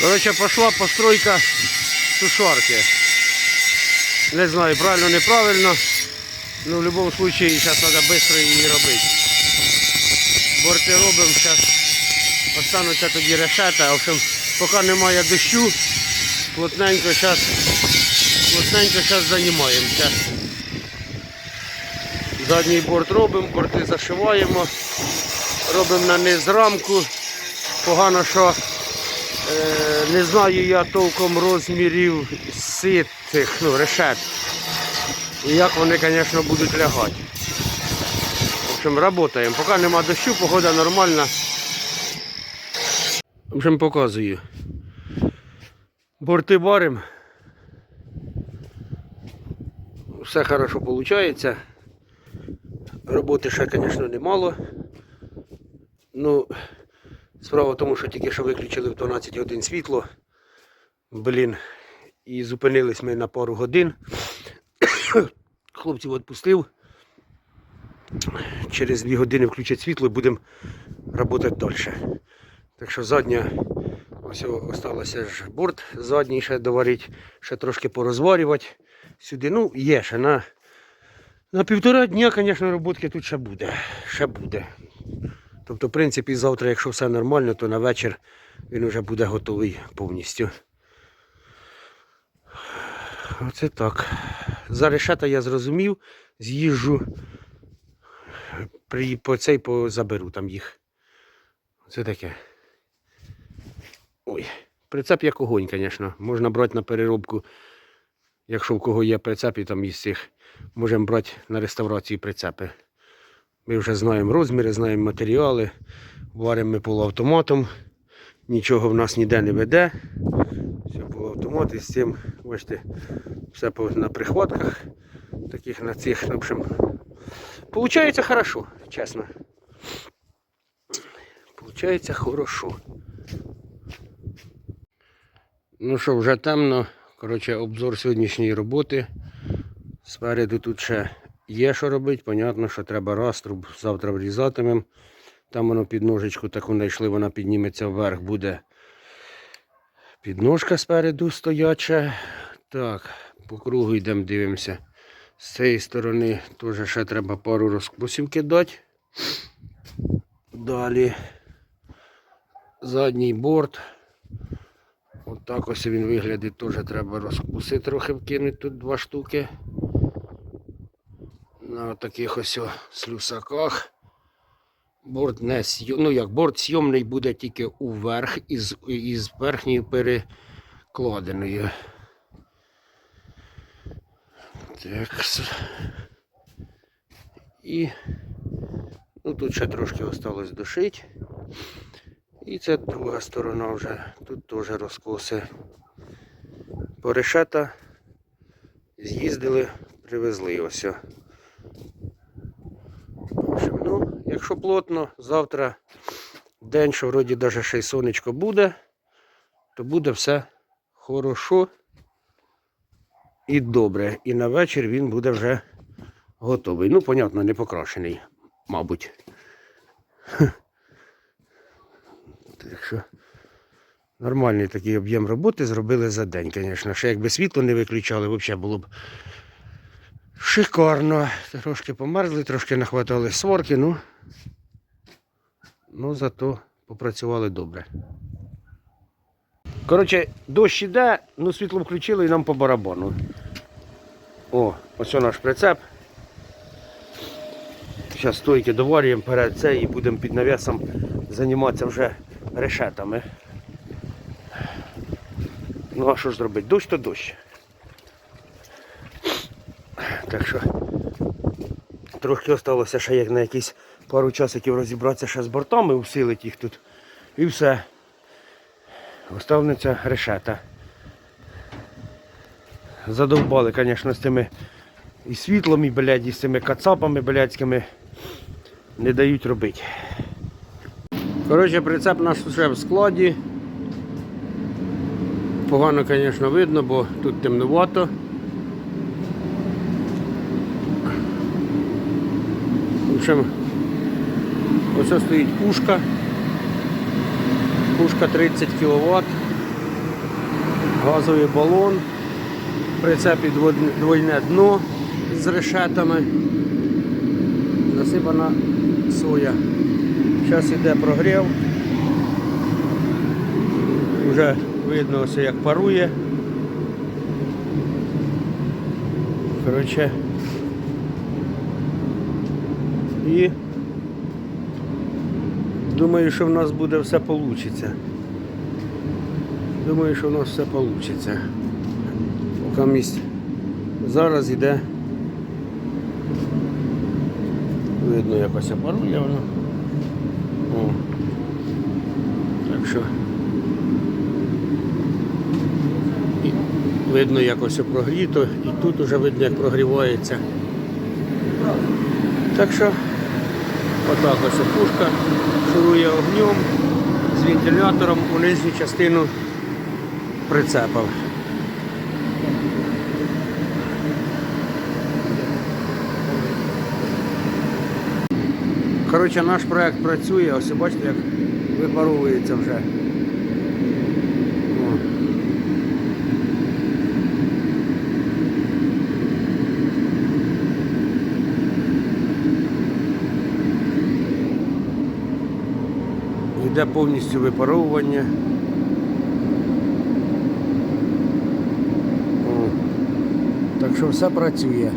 Коротше, пішла постройка сушарки. Не знаю, правильно, неправильно. Ну, в будь-якому випадку зараз треба швидко її робити. Борти робимо, зараз остануться тоді решета. В общем, поки немає дощу, плотненько зараз плотненько займаємося. Задній борт робимо, борти зашиваємо, робимо на низ рамку. Погано, що не знаю я толком розмірів сит цих, ну, решет. І як вони, звісно, будуть лягати. В общем, працюємо. Поки нема дощу, погода нормальна. В общем, показую. Борти варимо. Все хорошо виходить. Роботи ще, звісно, немало. Ну, справа в тому, що тільки що виключили в 12 годин світло. Блін. І зупинились ми на пару годин. Хлопців відпустив. Через 2 години включать світло і будемо працювати далі. Так що задня, ось залишилося ж борт задній ще доварити, ще трошки порозварювати сюди. Ну, є ще на, на півтора дня, звісно, роботки тут ще буде. Ще буде. Тобто, в принципі, завтра, якщо все нормально, то на вечір він вже буде готовий повністю. Оце так. За решета я зрозумів, з'їжджу, по цей заберу там їх. Це таке. Ой, прицеп як огонь, звісно. Можна брати на переробку, якщо в кого є прицеп і там із цих, можемо брати на реставрацію прицепи. Ми вже знаємо розміри, знаємо матеріали. Варимо ми полуавтоматом. Нічого в нас ніде не веде. Все полуавтомат і з цим, бачите, все на прихватках. Таких на цих, в общем. Получається хорошо, чесно. Получається хорошо. Ну що, вже темно. Коротше, обзор сьогоднішньої роботи. Спереду тут ще є що робити. Понятно, що треба раструб, завтра врізатимемо. Там воно під ножичку таку знайшли, вона підніметься вверх, буде підножка спереду стояча. Так, по кругу йдемо, дивимося. З цієї сторони теж ще треба пару розкусів кидати. Далі задній борт. Отак ось він виглядить, теж треба розкуси трохи вкинути тут два штуки. На таких ось слюсаках. Борт не сйом... ну як борт сйомний буде тільки уверх із, із верхньою перекладиною. Так. І ну, тут ще трошки осталось дошити. І це друга сторона вже. Тут теж розкоси. Порешета з'їздили, привезли ось. о. В общем, ну, якщо плотно, завтра день, що вроді навіть ще й сонечко буде, то буде все хорошо і добре. І на вечір він буде вже готовий. Ну, понятно, не покрашений, мабуть. Так що нормальний такий об'єм роботи зробили за день, звісно. Ще якби світло не виключали, взагалі було б шикарно. Трошки померзли, трошки нахватали сварки, ну, ну зато попрацювали добре. Коротше, дощ іде, ну світло включили і нам по барабану. О, ось наш прицеп. Зараз стойки доварюємо перед це і будемо під навісом займатися вже решетами. Ну а що ж зробити? Дощ то дощ. Так що трохи залишилося ще як на якісь пару часиків розібратися ще з бортами, усилити їх тут. І все. Оставниця решета. Задовбали, звісно, з цими і світлом, і, блядь, і з цими кацапами блядськими не дають робити. Коротше, прицеп наш вже в складі. Погано, звісно, видно, бо тут темнувато. Общем, ось стоїть пушка. Пушка 30 кВт. газовий балон, прицепі двойне дно з решетами, насипана соя. Зараз йде прогрів. Вже видно ось як парує. Коротше. І думаю, що в нас буде все вийде. Думаю, що в нас все вийде. Поки місць. Зараз йде. Видно якось парує воно. О. Так що. І видно якось прогріто, і тут вже видно, як прогрівається. Так що отак ось пушка шурує огнем з вентилятором у нижню частину прицепив. Коротше, наш проект працює, ось бачите, як випаровується вже. О. Йде повністю випаровування. О. Так що все працює.